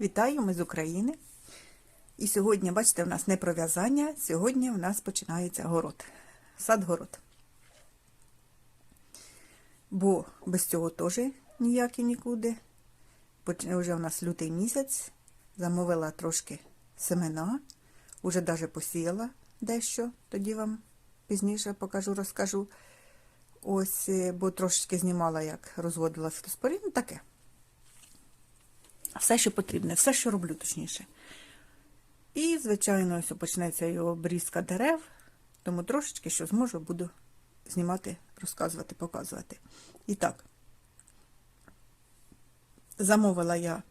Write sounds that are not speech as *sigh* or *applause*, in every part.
Вітаю, ми з України. І сьогодні, бачите, у нас не про в'язання, сьогодні у нас починається город. Сад-город. Бо без цього теж ніяк і нікуди. Вже у нас лютий місяць. Замовила трошки семена, уже даже посіяла дещо, тоді вам пізніше покажу, розкажу. Ось, е, бо трошечки знімала, як розводила фітоспорін, ну таке. Все, що потрібне, все, що роблю, точніше. І, звичайно, ось почнеться і обрізка дерев, тому трошечки, що зможу, буду знімати, розказувати, показувати. І так, замовила я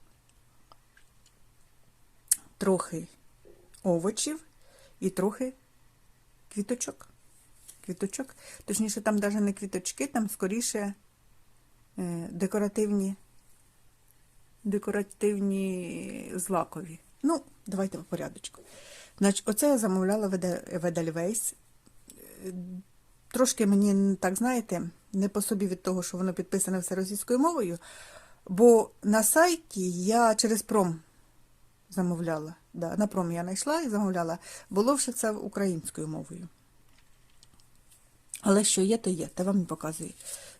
трохи овочів і трохи квіточок. Квіточок. Точніше, там навіть не квіточки, там скоріше е, декоративні декоративні злакові. Ну, давайте по порядочку. Значить, оце я замовляла в Еде- в Edelweiss. Е, Трошки мені, так знаєте, не по собі від того, що воно підписане все російською мовою, бо на сайті я через пром замовляла. Да, на пром я знайшла і замовляла. Було вже це українською мовою. Але що є, то є, та вам і показую.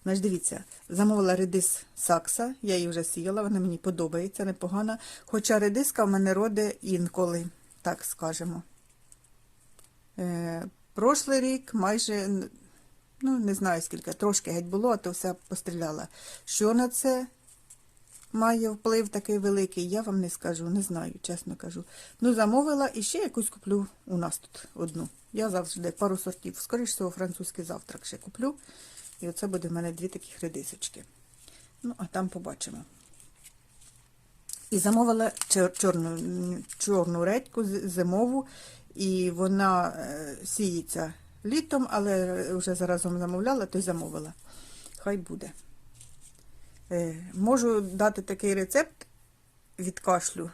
Значить, дивіться, замовила редис сакса, я її вже сіяла, вона мені подобається, непогана. Хоча редиска в мене роде інколи, так скажемо. Е, прошлий рік майже, ну, не знаю скільки, трошки геть було, а то все постріляла. Що на це має вплив такий великий, я вам не скажу, не знаю, чесно кажу. Ну, замовила і ще якусь куплю у нас тут одну. Я завжди пару сортів, скоріш всього, французький завтрак ще куплю. І оце буде в мене дві такі редисочки. Ну, а там побачимо. І замовила чор- чорну, чорну редьку зимову, і вона е, сіється літом, але вже заразом замовляла, то й замовила. Хай буде. Е, Можу дати такий рецепт від кашлю.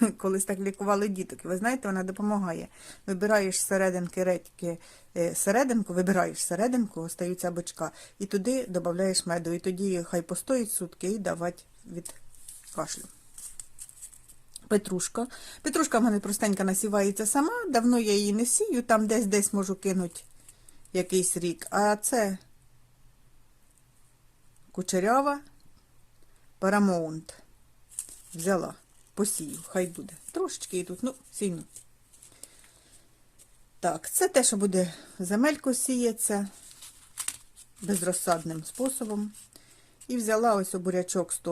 *laughs* Колись так лікували діток. Ви знаєте, вона допомагає. Вибираєш серединки редьки, е, серединку, вибираєш серединку, остаються бочка, і туди додаєш меду. І тоді хай постоїть сутки і давати від кашлю. Петрушка. Петрушка в мене простенька насівається сама, давно я її не сію, там десь-десь можу кинути якийсь рік. А це кучерява парамоунт. Взяла, посію, хай буде. Трошечки і тут, ну, сильно. Так, це те, що буде земельку сіється безрозсадним способом. І взяла ось бурячок е,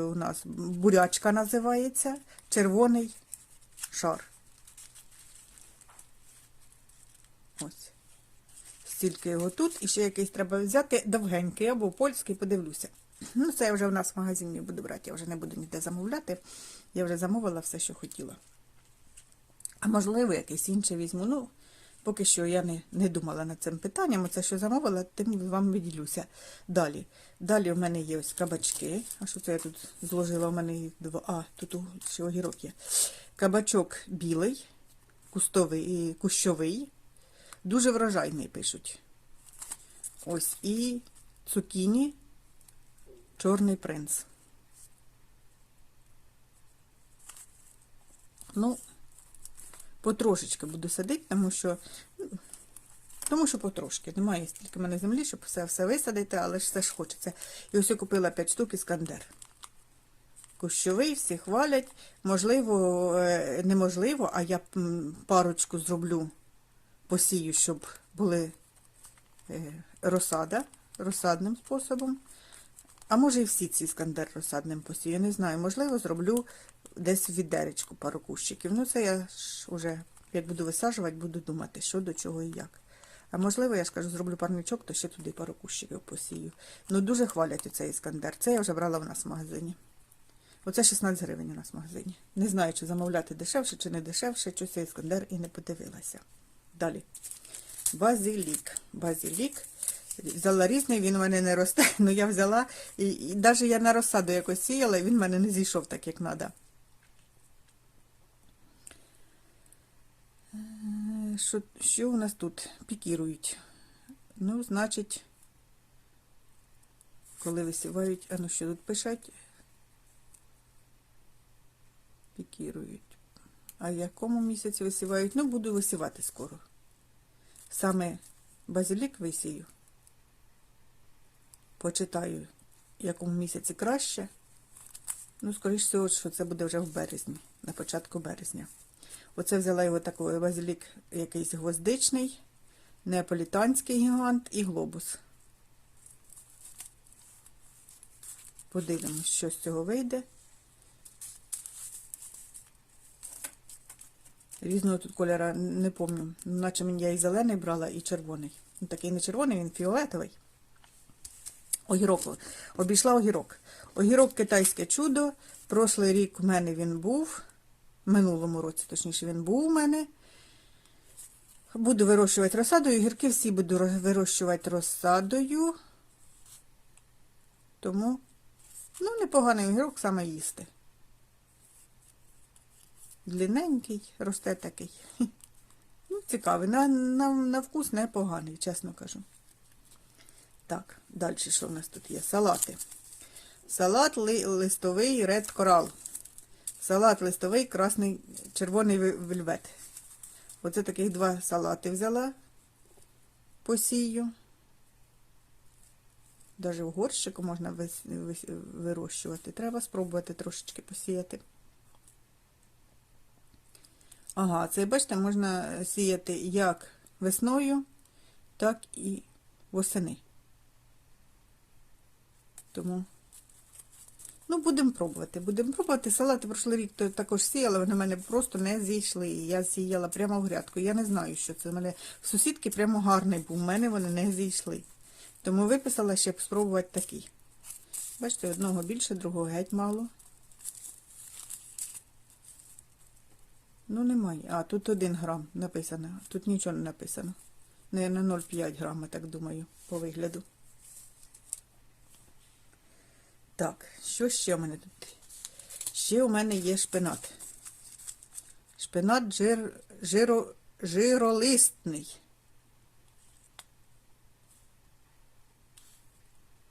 у нас бурячка називається, червоний шар. Ось. Стільки його тут. І ще якийсь треба взяти довгенький або польський, подивлюся. Ну, це я вже в нас в магазині буду брати, я вже не буду ніде замовляти. Я вже замовила все, що хотіла. А можливо, якийсь інший візьму. Ну, поки що я не, не думала над цим питанням. Оце, що замовила, тим вам виділюся. Далі. Далі в мене є ось кабачки. А що це я тут зложила? У мене їх два. А, тут ще огірок є. Кабачок білий, кустовий і кущовий. Дуже врожайний пишуть. Ось і цукіні, чорний принц. Ну, потрошечки буду садити, тому що, тому що потрошки. Немає стільки в мене землі, щоб все, все висадити, але ж все ж хочеться. І ось я купила 5 штук іскандер. Кущовий, всі хвалять. Можливо, е, неможливо, а я парочку зроблю, посію, щоб були е, розсада, розсадним способом. А може і всі ці іскандер розсадним посію. Я не знаю, можливо, зроблю десь в відеречку пару кущиків. Ну, це я ж уже, як буду висаджувати, буду думати, що до чого і як. А можливо, я ж кажу, зроблю парничок, то ще туди пару кущиків посію. Ну, дуже хвалять оцей іскандер. Це я вже брала в нас в магазині. Оце 16 гривень у нас в магазині. Не знаю, чи замовляти дешевше, чи не дешевше, чи цей іскандер і не подивилася. Далі. Базилік. Базилік. Взяла різний, він у мене не росте. *laughs* Ну я взяла, і, і навіть я на розсаду якось сіяла, і він в мене не зійшов так, як треба. Що, що у нас тут? Пікірують. Ну, значить, коли висівають, а ну що тут пишуть? Пікірують. А в якому місяці висівають? Ну, буду висівати скоро. Саме базилік висію. Почитаю, якому місяці краще. Ну, скоріш всього, що це буде вже в березні, на початку березня. Оце взяла його такий базилік якийсь гвоздичний, неаполітанський гігант і глобус. Подивимось, що з цього вийде. Різного тут кольора не пам'ятаю. Наче мені я і зелений брала, і червоний. Ну, такий не червоний, він фіолетовий. Огірок. Обійшла огірок. Огірок китайське чудо. Прошлий рік у мене він був. Минулому році, точніше, він був у мене. Буду вирощувати розсадою. Огірки всі буду вирощувати розсадою. Тому, ну, непоганий огірок саме їсти. Длинненький, росте такий. *laughs* Ну, цікавий. На, на, на вкус непоганий, чесно кажу. Так, далі що в нас тут є? Салати. Салат ли, листовий Red Coral. Салат листовий, красний, червоний ве- вельвет. Оце таких два салати взяла. Посію. Даже в горщику можна вирощувати. Треба спробувати трошечки посіяти. Ага, це, бачите, можна сіяти як весною, так і восени. Тому, ну, будемо пробувати. Будемо пробувати. Салати прошлий рік то також сіяла, вони в мене просто не зійшли. Я сіяла прямо в грядку. Я не знаю, що це. У мене в сусідки прямо гарний був. У мене вони не зійшли. Тому виписала, щоб спробувати такий. Бачите, одного більше, другого геть мало. Ну, немає. А, тут 1 грам написано. Тут нічого не написано. Не на 0,5 грама, так думаю, по вигляду. Так, що ще в мене тут? Ще у мене є шпинат. Шпинат жир, жиро, жиролистний.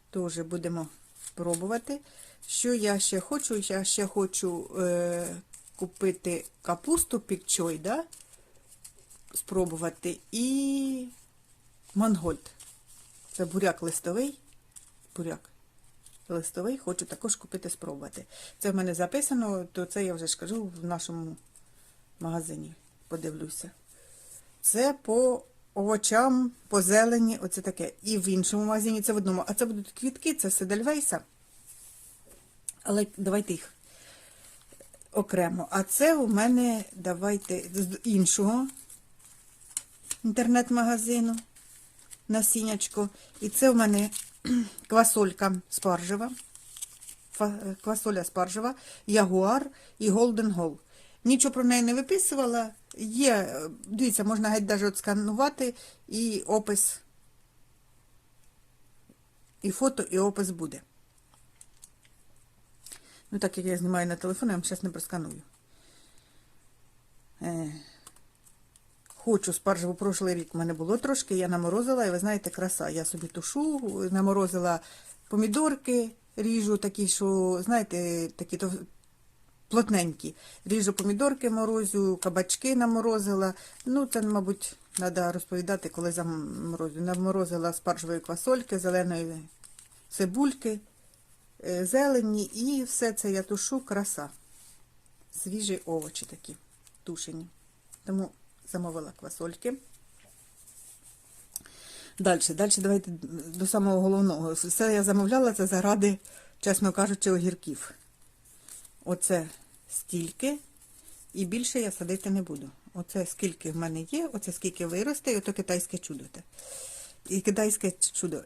Теж будемо пробувати. Що я ще хочу? Я ще хочу е, купити капусту пікчой, да? спробувати, і мангольд. Це буряк листовий. Буряк листовий, хочу також купити спробувати. Це в мене записано, то це я вже ж кажу в нашому магазині. Подивлюся. Це по овочам, по зелені, оце таке. І в іншому магазині це в одному. А це будуть квітки, це Седельвейса. Але давайте їх окремо. А це у мене, давайте, з іншого інтернет-магазину насіннячко. І це у мене *clears throat* квасолька спаржева. Фа- Квасоля спаржева, ягуар і Голден Гол. Нічого про неї не виписувала. Є, е, дивіться, можна геть навіть отсканувати і опис. І фото, і опис буде. Ну, так як я знімаю на телефон, я вам зараз не просканую. Хочу спаржеву прошлий рік в мене було трошки, я наморозила, і ви знаєте, краса. Я собі тушу, наморозила помідорки, ріжу такі, що, знаєте, такі то плотненькі. Ріжу помідорки морозю, кабачки наморозила. Ну, це, мабуть, треба розповідати, коли заморозю. Наморозила спаржевої квасольки, зеленої цибульки, е, зелені і все це я тушу, краса. Свіжі овочі такі, тушені. Тому замовила квасольки. Далі, далі давайте до самого головного. Все я замовляла це заради, чесно кажучи, огірків. Оце стільки, і більше я садити не буду. Оце скільки в мене є, оце скільки виросте, і ото китайське чудо. те. І китайське чудо.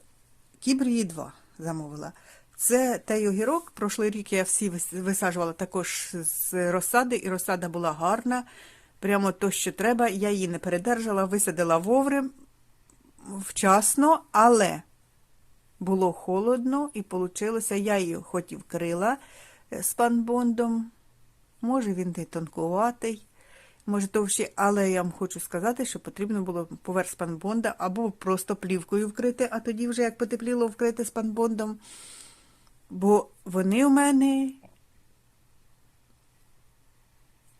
Кібрії 2 замовила. Це той огірок. Прошлий рік я всі висаджувала також з розсади, і розсада була гарна. Прямо то, що треба. Я її не передержала, висадила воврем вчасно, але було холодно і вийшло, я її хоч і вкрила е, спанбондом. Може, він не тонкуватий, може товщий, але я вам хочу сказати, що потрібно було поверх спанбонда або просто плівкою вкрити, а тоді вже як потепліло вкрити спанбондом. Бо вони у мене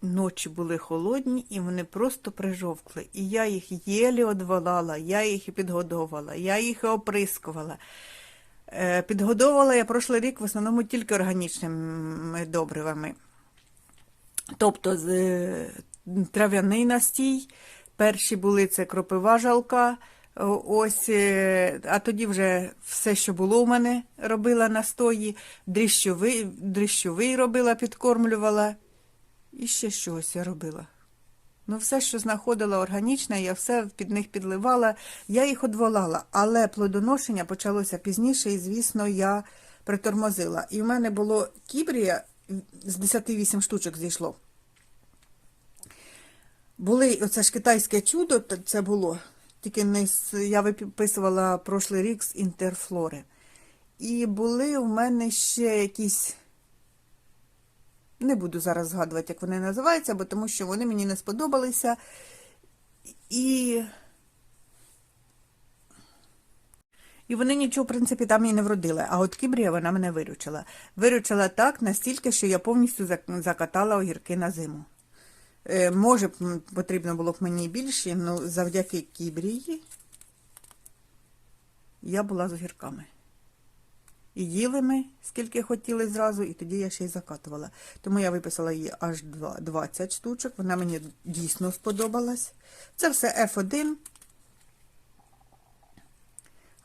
ночі були холодні, і вони просто прижовкли. І я їх єлі одволала, я їх і підгодовувала, я їх і оприскувала. Е, Підгодовувала я прошлий рік в основному тільки органічними добривами. Тобто е, трав'яний настій, перші були це кропива жалка, ось, е, а тоді вже все, що було у мене, робила настої, дріщовий, дріщовий робила, підкормлювала. І ще щось я робила. Ну, все, що знаходила органічне, я все під них підливала, я їх одволала, але плодоношення почалося пізніше, і, звісно, я притормозила. І в мене було кібрія з 10 штучок зійшло. Були, оце ж китайське чудо, це було. Тільки не я виписувала прошлий рік з інтерфлори. І були у мене ще якісь. Не буду зараз згадувати, як вони називаються, бо тому що вони мені не сподобалися. І. І вони нічого, в принципі, там і не вродили. А от кібрія вона мене виручила. Виручила так настільки, що я повністю закатала огірки на зиму. Е, може, потрібно було б мені більше, але завдяки кібрії я була з огірками. І їли ми, скільки хотіли зразу, і тоді я ще й закатувала. Тому я виписала її аж 20 штучок. Вона мені дійсно сподобалась. Це все F1.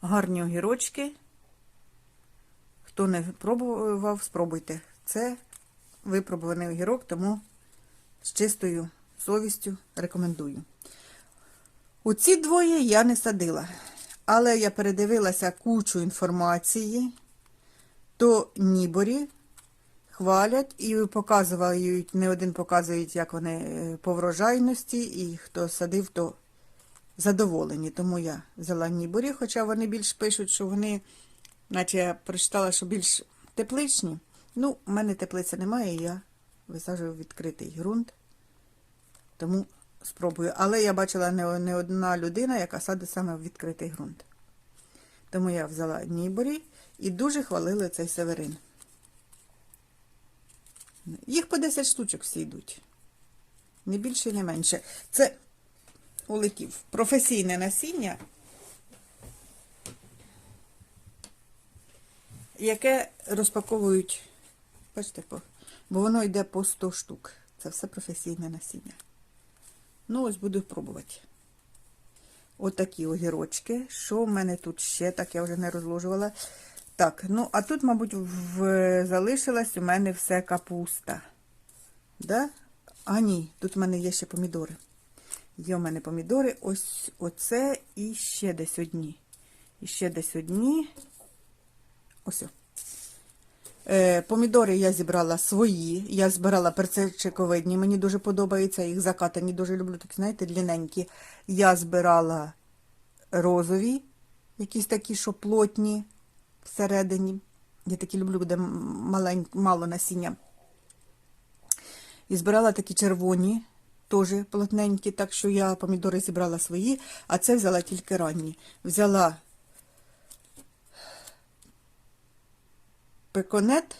Гарні огірочки. Хто не пробував, спробуйте. Це випробуваний огірок, тому з чистою совістю рекомендую. У ці двоє я не садила, але я передивилася кучу інформації, то Ніборі хвалять і показують, не один показують, як вони е, по врожайності, і хто садив, то задоволені. Тому я взяла Ніборі, хоча вони більш пишуть, що вони, наче я прочитала, що більш тепличні. Ну, в мене теплиці немає, я висаджую відкритий ґрунт. Тому спробую. Але я бачила не, не одна людина, яка садить саме в відкритий ґрунт. Тому я взяла Ніборі і дуже хвалили цей северин. Їх по 10 штучок всі йдуть. Не більше, не менше. Це улетів професійне насіння, яке розпаковують, бачите, бо воно йде по 100 штук. Це все професійне насіння. Ну, ось буду пробувати. Отакі огірочки. Що в мене тут ще? Так, я вже не розложувала. Так, ну, а тут, мабуть, в... залишилась у мене все капуста. Да? А, ні, тут в мене є ще помідори. Є у мене помідори. Ось оце і ще десь одні. І ще десь одні. Ось. Е, помідори я зібрала свої. Я збирала перцевчиковидні. Мені дуже подобається. Їх закатані дуже люблю, такі, знаєте, длинненькі. Я збирала розові, якісь такі, що плотні всередині. Я такі люблю, де малень... мало насіння. І збирала такі червоні, теж плотненькі, так що я помідори зібрала свої, а це взяла тільки ранні. Взяла пеконет,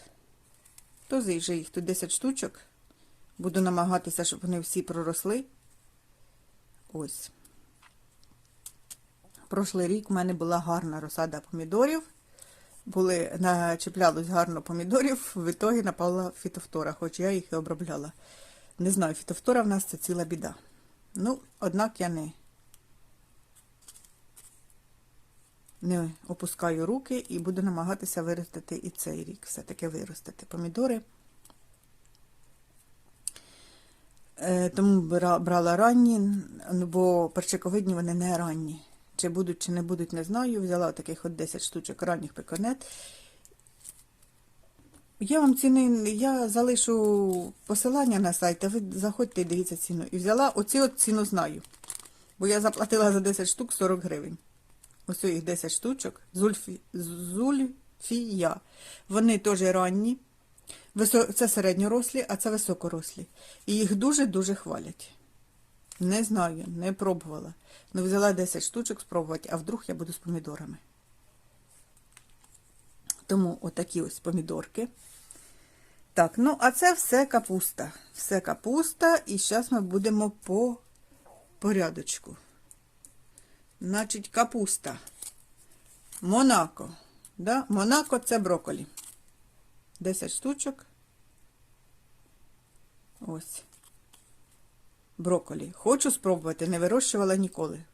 то зайже їх тут 10 штучок. Буду намагатися, щоб вони всі проросли. Ось. Прошлий рік в мене була гарна розсада помідорів. Були, начеплялось гарно помідорів, в ітогі напала фітофтора, хоч я їх і обробляла. Не знаю, фітофтора в нас це ціла біда. Ну, однак я не, не опускаю руки і буду намагатися виростити і цей рік. Все-таки виростити помідори. Е, Тому брала ранні, ну, бо перчиковидні вони не ранні. Чи будуть, чи не будуть, не знаю. Взяла таких от 10 штучок ранніх пеконет. Я вам ціни, я залишу посилання на сайт, а ви заходьте і дивіться ціну. І взяла оці от ціну знаю. Бо я заплатила за 10 штук 40 гривень. Ось їх 10 штучок. Зульфі, зульфія. Вони теж ранні. Це середньорослі, а це високорослі. І їх дуже-дуже хвалять. Не знаю, не пробувала. Ну, взяла 10 штучок спробувати, а вдруг я буду з помідорами. Тому отакі ось помідорки. Так, ну а це все капуста. Все капуста, і зараз ми будемо по порядочку. Значить, капуста. Монако. Да? Монако це брокколі. 10 штучок. Ось. Брокколі. Хочу спробувати, не вирощувала ніколи.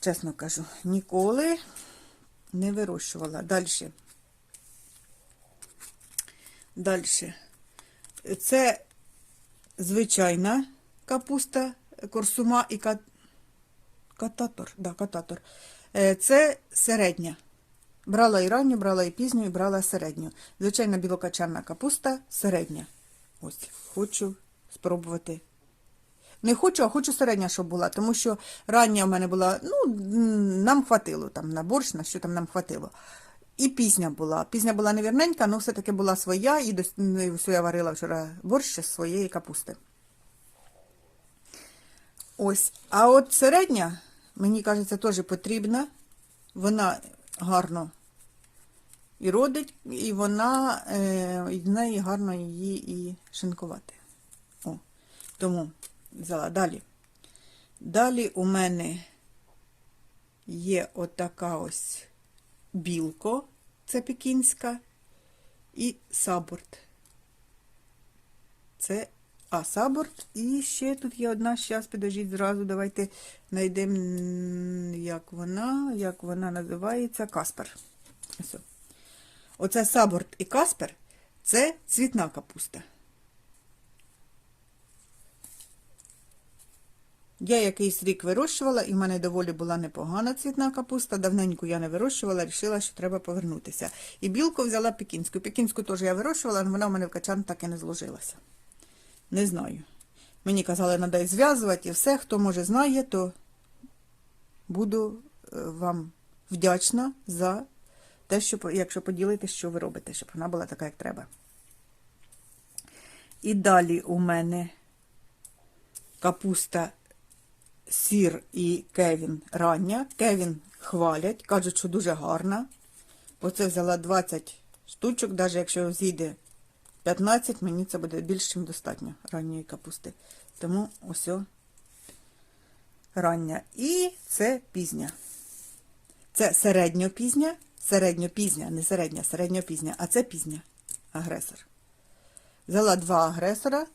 Чесно кажу, ніколи не вирощувала. Далі. Далі. Це звичайна капуста, корсума і кат... кататор. Да, кататор. Е, Це середня. Брала і ранню, брала і пізню, і брала середню. Звичайна білокачанна капуста середня. Ось, хочу спробувати. Не хочу, а хочу середня, щоб була, тому що рання в мене була, ну, нам хватило там на борщ, на що там нам хватило. І пізня була. Пізня була невірненька, але все-таки була своя, і все я варила вчора борщ з своєї капусти. Ось. А от середня, мені кажеться, теж потрібна. Вона гарно і родить, і вона е, в неї гарно її і шинкувати. О, тому взяла далі. Далі у мене є отака ось білко, це пекінська, і саборт. Це а, саборт. І ще тут є одна, зараз підожіть зразу, давайте знайдемо, як вона, як вона називається, Каспер. Оце саборт і каспер це цвітна капуста. Я якийсь рік вирощувала, і в мене доволі була непогана цвітна капуста. Давненько я не вирощувала, вирішила, що треба повернутися. І білку взяла пекінську. Пекінську теж я вирощувала, але вона в мене в качан так і не зложилася. Не знаю. Мені казали, треба зв'язувати і все. Хто може знає, то буду е, вам вдячна за те, що, якщо поділитесь, що ви робите, щоб вона була така, як треба. І далі у мене капуста сір і Кевін рання. Кевін хвалять, кажуть, що дуже гарна. Оце взяла 20 штучок, навіть якщо зійде 15, мені це буде більш ніж достатньо ранньої капусти. Тому ось рання. І це пізня. Це середньопізня, середньопізня, не середня, середньопізня, а це пізня агресор. Взяла два агресора,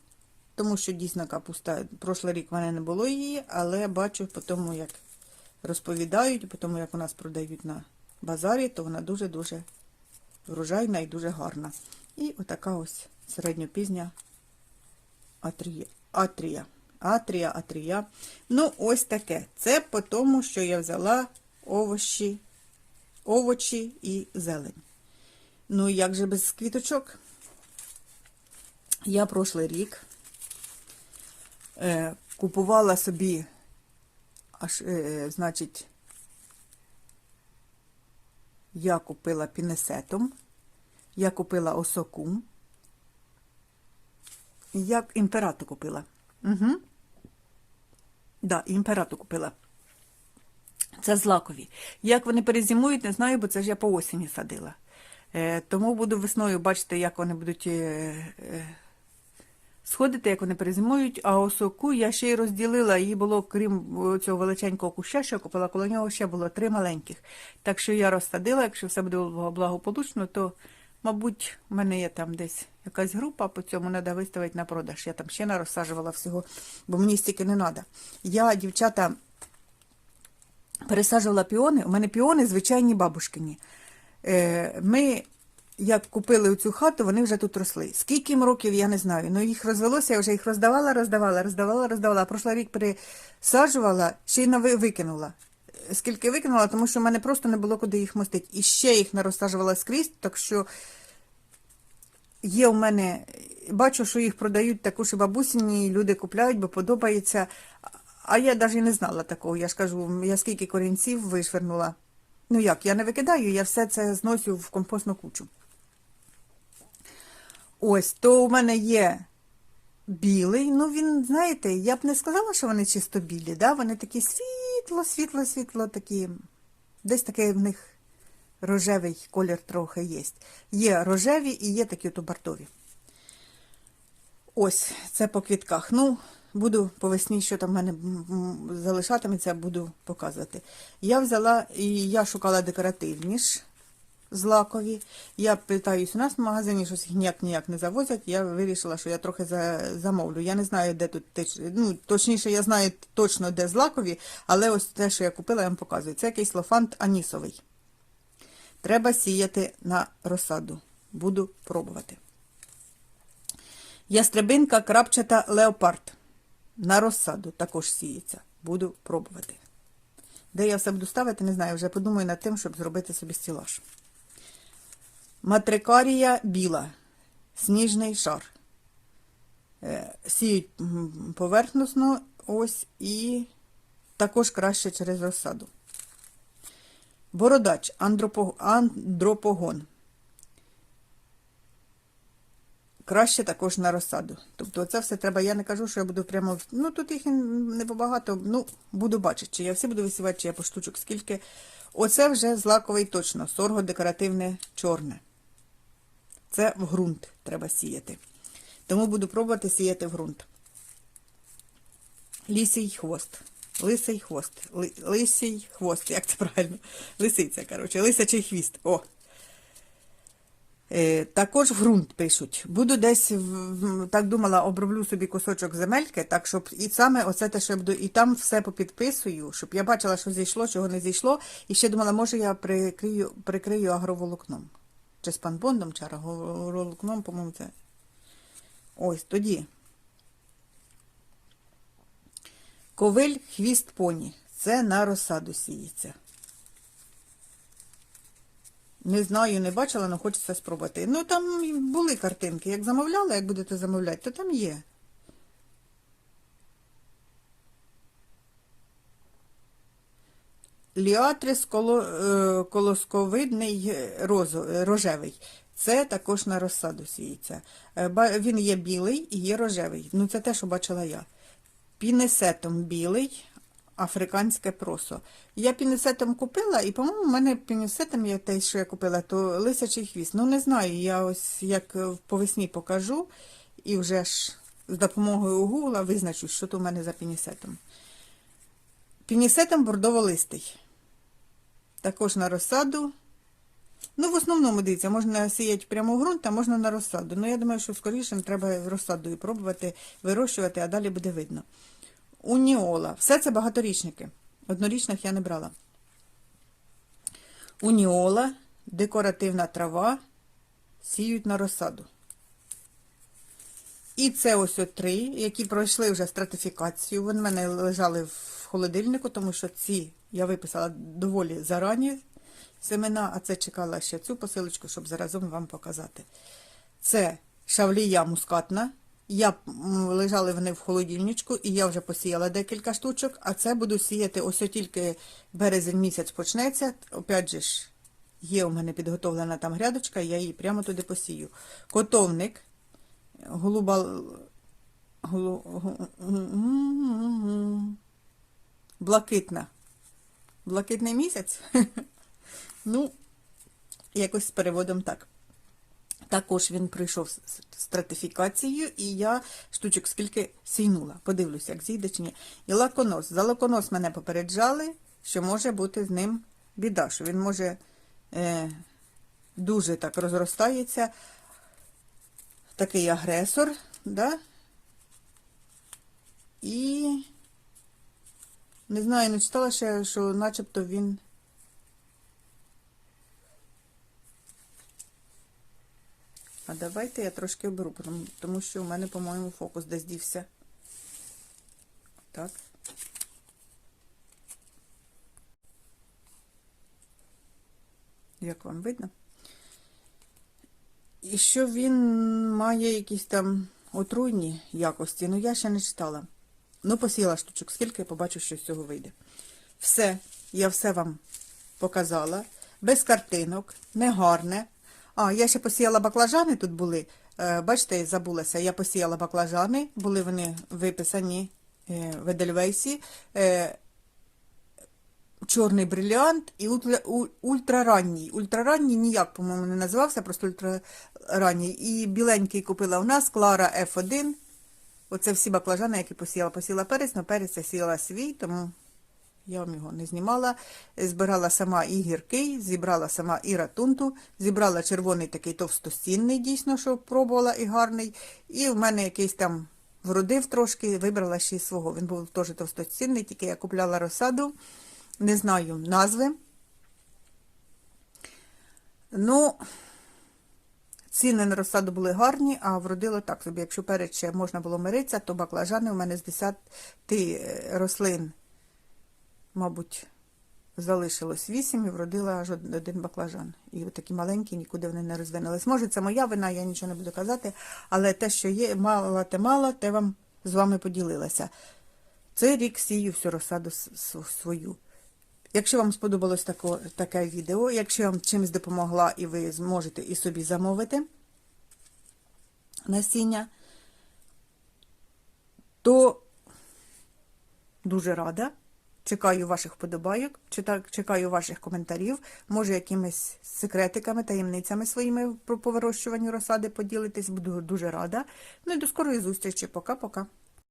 тому що дійсно капуста, прошлий рік в мене не було її, але бачу по тому, як розповідають, по тому, як у нас продають на базарі, то вона дуже-дуже врожайна і дуже гарна. І отака ось середньопізня атрія. Атрія. Атрія, атрія. Ну, ось таке. Це по тому, що я взяла овочі, овочі і зелень. Ну, як же без квіточок? Я прошлий рік е, купувала собі, аж, е, значить, я купила пінесетом, я купила осоку, я імперату купила. Угу. Да, імперату купила. Це злакові. Як вони перезимують, не знаю, бо це ж я по осені садила. Е, тому буду весною бачити, як вони будуть е, е, сходити, як вони перезимують. А осоку я ще й розділила. Її було, крім цього величенького куща, що я купила, коло нього ще було три маленьких. Так що я розсадила, якщо все буде благополучно, то, мабуть, в мене є там десь якась група, по цьому треба виставити на продаж. Я там ще не розсаджувала всього, бо мені стільки не треба. Я, дівчата, пересаджувала піони. У мене піони звичайні бабушкині. Е, Ми, як купили цю хату, вони вже тут росли. Скільки їм років, я не знаю. Ну їх розвелося, я вже їх роздавала, роздавала, роздавала, роздавала. Прошлий рік пересаджувала, ще й викинула. Скільки викинула, тому що в мене просто не було куди їх мостити. І ще їх не розсаджувала скрізь, так що є у мене, бачу, що їх продають також і бабусині, і люди купляють, бо подобається. А я навіть не знала такого. Я ж кажу, я скільки корінців вишвернула. Ну як, я не викидаю, я все це зносю в компостну кучу. Ось, то у мене є білий. Ну, він, знаєте, я б не сказала, що вони чисто білі, да? вони такі світло, світло, світло, такі. Десь таке в них рожевий колір трохи є. Є рожеві і є такі от бортові. Ось, це по квітках. Ну, буду по весні, що там в мене залишатиметься, буду показувати. Я взяла і я шукала декоративні ж злакові. Я питаюсь, у нас в магазині щось їх ніяк ніяк не завозять. Я вирішила, що я трохи за, замовлю. Я не знаю, де тут ну, точніше, я знаю точно, де злакові, але ось те, що я купила, я вам показую. Це якийсь лофант анісовий. Треба сіяти на розсаду. Буду пробувати. Ястребинка крапчата леопард. На розсаду також сіється. Буду пробувати. Де я все буду ставити, не знаю. Вже подумаю над тим, щоб зробити собі стілаж. Матрикарія біла. Сніжний шар. Е, Сіють поверхносно ось і також краще через розсаду. Бородач андропогон. Краще також на розсаду. Тобто це все треба. Я не кажу, що я буду прямо. Ну тут їх не побагато. Ну, буду бачити, чи я всі буду висівати, чи я по штучок скільки. Оце вже злаковий точно. Сорго декоративне чорне. Це в ґрунт треба сіяти. Тому буду пробувати сіяти в ґрунт. Лісій хвост. Лисий хвост. Ли, хвост. Як це правильно? Лисиця, коротше. Лисячий хвіст. О. Е, також в ґрунт пишуть. Буду десь, так думала, оброблю собі кусочок земельки, так щоб і саме оце те, що я буду, і там все попідписую, щоб я бачила, що зійшло, чого не зійшло. І ще думала, може я прикрию, прикрию агроволокном. Чи з спанбондом, чи роллокном, по-моєму, це. Ось тоді. Ковель хвіст поні. Це на розсаду сіється. Не знаю, не бачила, але хочеться спробувати. Ну, там були картинки. Як замовляла, як будете замовляти, то там є. Ліатрис е, колосковидний е, е, рожевий. Це також на розсаду сіється. Він є білий і є рожевий. Ну, це те, що бачила я. Пінесетом білий, африканське просо. Я пінесетом купила, і, по-моєму, у мене пінесетом є те, що я купила, то лисячий хвіст. Ну, не знаю, я ось як по весні покажу, і вже ж з допомогою гугла визначу, що то в мене за пінесетом. Пінісетом бордово-листий. Також на розсаду. Ну, в основному, дивіться, можна сіяти прямо в ґрунт, а можна на розсаду. Ну, я думаю, що скоріше треба розсадою пробувати вирощувати, а далі буде видно. Уніола. Все це багаторічники. Однорічних я не брала. Уніола, декоративна трава, сіють на розсаду. І це ось от три, які пройшли вже стратифікацію. Вони в мене лежали в холодильнику, тому що ці я виписала доволі зарані семена, а це чекала ще цю посилочку, щоб заразом вам показати. Це шавлія мускатна. Я лежали вони в холодильничку, і я вже посіяла декілька штучок, а це буду сіяти ось тільки березень місяць почнеться. Опять же ж, є у мене підготовлена там грядочка, я її прямо туди посію. Котовник, голуба. голу- Блакитна. Блакитний місяць? *laughs* Ну, якось з переводом так. Також він пройшов с- с- стратифікацію, і я штучок скільки сійнула. Подивлюся, як зійде чи ні. І лаконос. За лаконос мене попереджали, що може бути з ним біда, що він може е, дуже так розростається. Такий агресор, да? І не знаю, не читала ще, що начебто він. А давайте я трошки оберу, тому- що у мене, по-моєму, фокус десь дівся. Так. Як вам видно? І що він має якісь там отруйні якості, ну я ще не читала. Ну, посіла штучок, скільки побачу, що з цього вийде. Все, я все вам показала. Без картинок, негарне. А, я ще посіяла баклажани тут були. Е, бачите, забулася, я посіяла баклажани, були вони виписані е, в Едельвейсі. Е, чорний бриліант і ультраранній. Ультраранній ніяк, по-моєму, не називався, просто ультраранній. І біленький купила у нас Клара F1. Оце всі баклажани, які посіяла. Посіяла перець, але перець я сіяла свій, тому я вам його не знімала. Збирала сама і гіркий, зібрала сама і ратунту, зібрала червоний такий товстостінний, дійсно, що пробувала і гарний. І в мене якийсь там вродив трошки, вибрала ще й свого. Він був теж товстостінний, тільки я купляла розсаду, не знаю назви. Ну, ціни на розсаду були гарні, а вродило так собі. Якщо перед ще можна було миритися, то баклажани у мене з 10 е, рослин мабуть, залишилось вісім і вродила аж один баклажан. І такі маленькі, нікуди вони не розвинулись. Може, це моя вина, я нічого не буду казати, але те, що є, мало те мало, те вам з вами поділилася. Цей рік сію всю розсаду свою. Якщо вам сподобалось тако, таке відео, якщо вам чимось допомогла і ви зможете і собі замовити насіння, то дуже рада. Чекаю ваших вподобайок, чита- чекаю ваших коментарів. Може, якимись секретиками, таємницями своїми про- по вирощуванню розсади поділитись. Буду дуже рада. Ну і до скорої зустрічі. Пока-пока.